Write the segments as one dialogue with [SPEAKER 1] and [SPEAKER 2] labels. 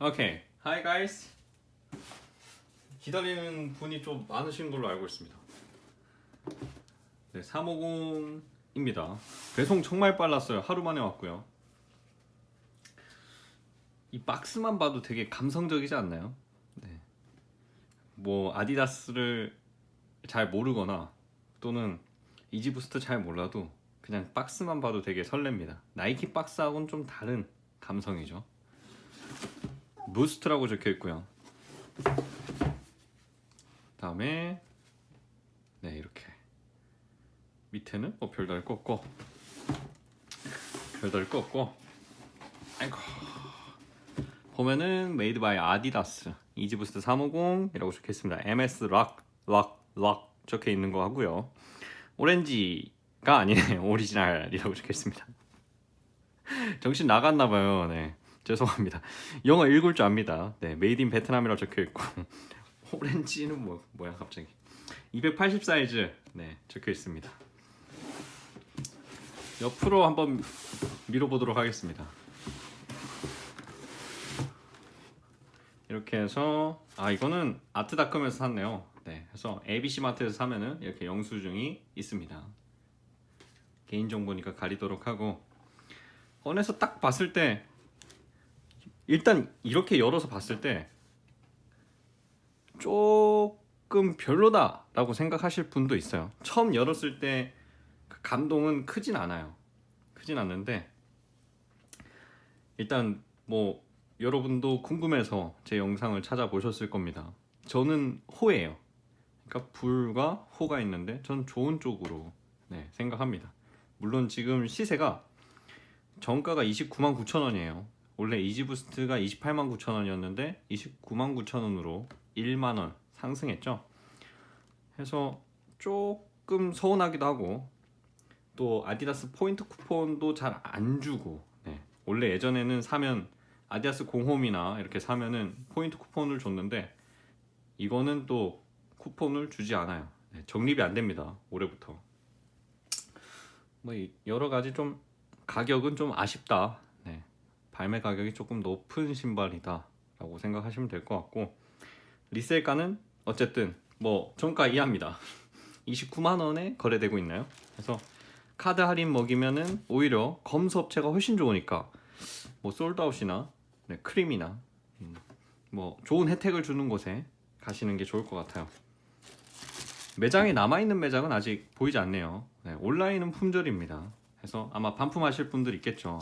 [SPEAKER 1] 오케이. Hi guys. 기다리는 분이 좀 많으신 걸로 알고 있습니다. 네, 350입니다. 배송 정말 빨랐어요. 하루 만에 왔고요. 이 박스만 봐도 되게 감성적이지 않나요? 네. 뭐 아디다스를 잘 모르거나 또는 이지부스트 잘 몰라도 그냥 박스만 봐도 되게 설렙니다. 나이키 박스하고는 좀 다른 감성이죠. 무스트라고 적혀 있고요. 다음에 네 이렇게 밑에는 뭐 별다를 거 없고 별다를 거 없고 아이고 보면은 메이드 바이 아디다스 이지부스트 350이라고 적혀 있습니다. MS 락 락 락 적혀 있는 거 하고요. 오렌지가 아니네요. 오리지널이라고 적혀 있습니다. 정신 나갔나 봐요. 네. 죄송합니다. 영어 읽을 줄 압니다. 네, 메이드 인 베트남이라고 적혀 있고 오렌지는 뭐 뭐야 갑자기 280 사이즈 네 적혀 있습니다. 옆으로 한번 밀어보도록 하겠습니다. 이렇게 해서 아 이거는 아트닷컴에서 샀네요. 네, 그래서 ABC 마트에서 사면은 이렇게 영수증이 있습니다. 개인 정보니까 가리도록 하고 꺼내서 딱 봤을 때 일단 이렇게 열어서 봤을 때 조금 별로다라고 생각하실 분도 있어요. 처음 열었을 때 그 감동은 크진 않아요. 크진 않는데 일단 뭐 여러분도 궁금해서 제 영상을 찾아보셨을 겁니다. 저는 호예요. 그러니까 불과 호가 있는데 전 좋은 쪽으로 네, 생각합니다. 물론 지금 시세가 정가가 29만 9천 원이에요. 원래 이지부스트가 28만 9천 원이었는데 29만 9천 원으로 1만 원 상승했죠. 해서 조금 서운하기도 하고 또 아디다스 포인트 쿠폰도 잘 안 주고 네. 원래 예전에는 사면 아디다스 공홈이나 이렇게 사면은 포인트 쿠폰을 줬는데 이거는 또 쿠폰을 주지 않아요. 네, 적립이 안 됩니다. 올해부터. 뭐 이- 여러 가지 좀 가격은 좀 아쉽다. 네. 발매 가격이 조금 높은 신발이다라고 생각하시면 될 것 같고 리셀가는 어쨌든 뭐 정가 이하입니다. 29만 원에 거래되고 있나요? 그래서 카드 할인 먹이면은 오히려 검수 업체가 훨씬 좋으니까 뭐 솔드아웃이나 네, 크림이나 음, 뭐 좋은 혜택을 주는 곳에 가시는 게 좋을 것 같아요. 매장에 남아 있는 매장은 아직 보이지 않네요. 네, 온라인은 품절입니다. 그래서 아마 반품하실 분들 있겠죠.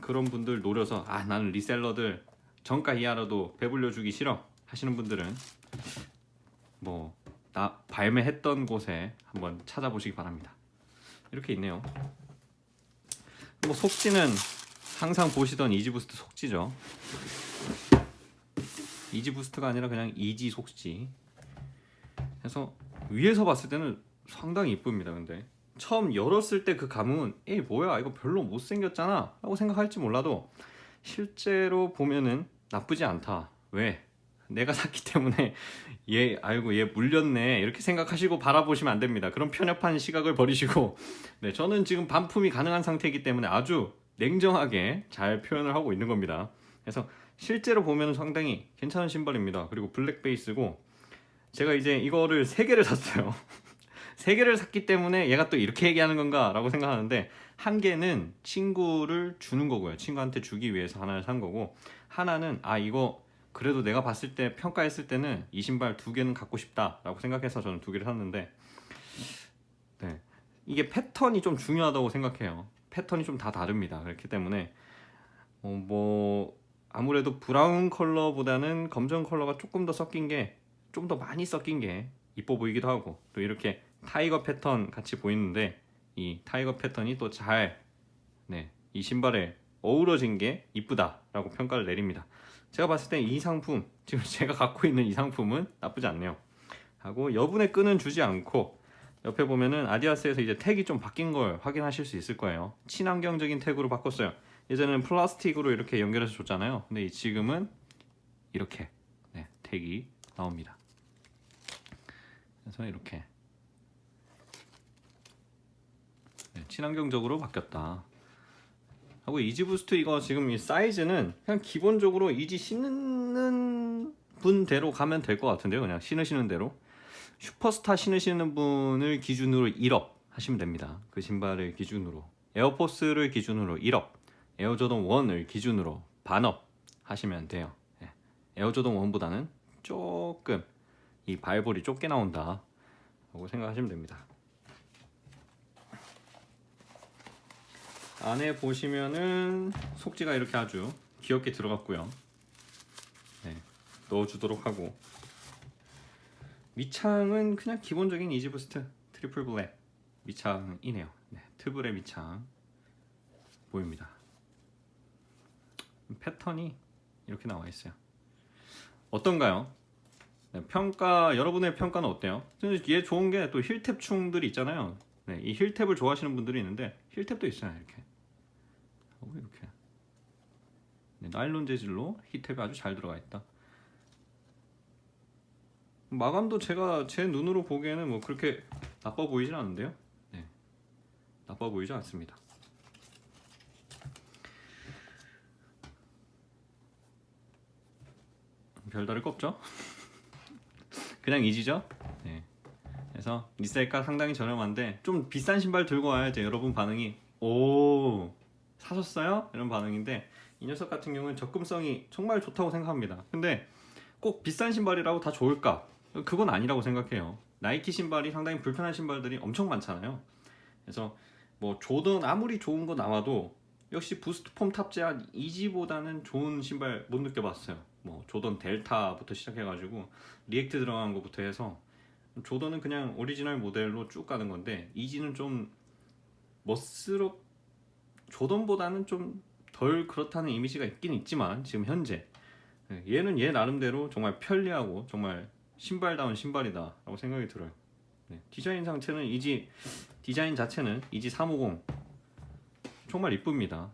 [SPEAKER 1] 그런 분들 노려서 아 나는 리셀러들 정가 이하라도 배불려 주기 싫어 하시는 분들은 뭐 나 발매했던 곳에 한번 찾아보시기 바랍니다. 이렇게 있네요. 뭐 속지는 항상 보시던 이지부스트 속지죠. 이지부스트가 아니라 그냥 이지 속지. 해서 위에서 봤을 때는 상당히 이쁩니다. 근데 처음 열었을 때 그 감흥은 에이 뭐야 이거 별로 못 생겼잖아 라고 생각할지 몰라도 실제로 보면은 나쁘지 않다. 왜? 내가 샀기 때문에 얘 아이고 얘 물렸네 이렇게 생각하시고 바라보시면 안 됩니다. 그런 편협한 시각을 버리시고 네 저는 지금 반품이 가능한 상태이기 때문에 아주 냉정하게 잘 표현을 하고 있는 겁니다. 그래서 실제로 보면 상당히 괜찮은 신발입니다. 그리고 블랙 베이스고 제가 이제 이거를 세 개를 샀어요. 세 개를 샀기 때문에 얘가 또 이렇게 얘기하는 건가라고 생각하는데 한 개는 친구를 주는 거고요. 친구한테 주기 위해서 하나를 산 거고 하나는 아 이거 그래도 내가 봤을 때 평가했을 때는 이 신발 두 개는 갖고 싶다라고 생각해서 저는 두 개를 샀는데 네 이게 패턴이 좀 중요하다고 생각해요. 패턴이 좀 다 다릅니다. 그렇기 때문에 어, 뭐 아무래도 브라운 컬러보다는 검정 컬러가 조금 더 섞인 게 좀 더 많이 섞인 게 이뻐 보이기도 하고 또 이렇게 타이거 패턴 같이 보이는데 이 타이거 패턴이 또 잘 네, 이 신발에 어우러진 게 이쁘다라고 평가를 내립니다. 제가 봤을 때 이 상품 지금 제가 갖고 있는 이 상품은 나쁘지 않네요. 하고 여분의 끈은 주지 않고 옆에 보면은 아디다스에서 이제 택이 좀 바뀐 걸 확인하실 수 있을 거예요. 친환경적인 택으로 바꿨어요. 예전에는 플라스틱으로 이렇게 연결해서 줬잖아요. 근데 이 지금은 이렇게 네, 택이 나옵니다. 그래서 이렇게 네, 친환경적으로 바뀌었다. 하고 이지 부스트 이거 지금 이 사이즈는 그냥 기본적으로 이지 신는 분대로 가면 될 것 같은데요. 그냥 신으시는 대로 슈퍼스타 신으시는 분을 기준으로 1업 하시면 됩니다. 그 신발을 기준으로 에어포스를 기준으로 1업, 에어조던 1을 기준으로 반업 하시면 돼요. 예. 에어조던 1보다는 조금 이 발볼이 좁게 나온다 라고 생각하시면 됩니다. 안에 보시면은 속지가 이렇게 아주 귀엽게 들어갔고요. 네, 넣어주도록 하고 밑창은 그냥 기본적인 이지부스트 트리플 블랙 밑창이네요. 네, 트블의 밑창 보입니다. 패턴이 이렇게 나와 있어요. 어떤가요? 네, 평가 여러분의 평가는 어때요? 얘 좋은 게 또 힐탭 충들이 있잖아요. 네, 이 힐탭을 좋아하시는 분들이 있는데 힐탭도 있어요. 이렇게 하고 이렇게 네, 나일론 재질로 힐탭이 아주 잘 들어가 있다. 마감도 제가 제 눈으로 보기에는 뭐 그렇게 나빠 보이진 않은데요. 네, 나빠 보이지 않습니다. 별다를 거 없죠? 그냥 이지죠? 네. 그래서 리셀가 상당히 저렴한데 좀 비싼 신발 들고 와야지 여러분 반응이 오 사셨어요? 이런 반응인데 이 녀석 같은 경우는 접근성이 정말 좋다고 생각합니다. 근데 꼭 비싼 신발이라고 다 좋을까? 그건 아니라고 생각해요. 나이키 신발이 상당히 불편한 신발들이 엄청 많잖아요. 그래서 뭐 조던 아무리 좋은 거 나와도 역시 부스트 폼 탑재한 이지보다는 좋은 신발 못 느껴봤어요. 뭐 조던 델타부터 시작해가지고 리액트 들어간 것부터 해서 조던은 그냥 오리지널 모델로 쭉 가는 건데 이지는 좀 멋스럽 조던보다는 좀 덜 그렇다는 이미지가 있긴 있지만 지금 현재 네, 얘는 얘 나름대로 정말 편리하고 정말 신발다운 신발이다라고 생각이 들어요. 네, 디자인 상태는 이지 디자인 자체는 이지 350 정말 이쁩니다.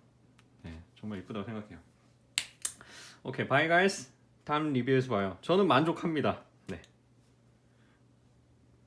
[SPEAKER 1] 네, 정말 이쁘다고 생각해요. 오케이, 바이 가이스. 다음 리뷰에서 봐요. 저는 만족합니다.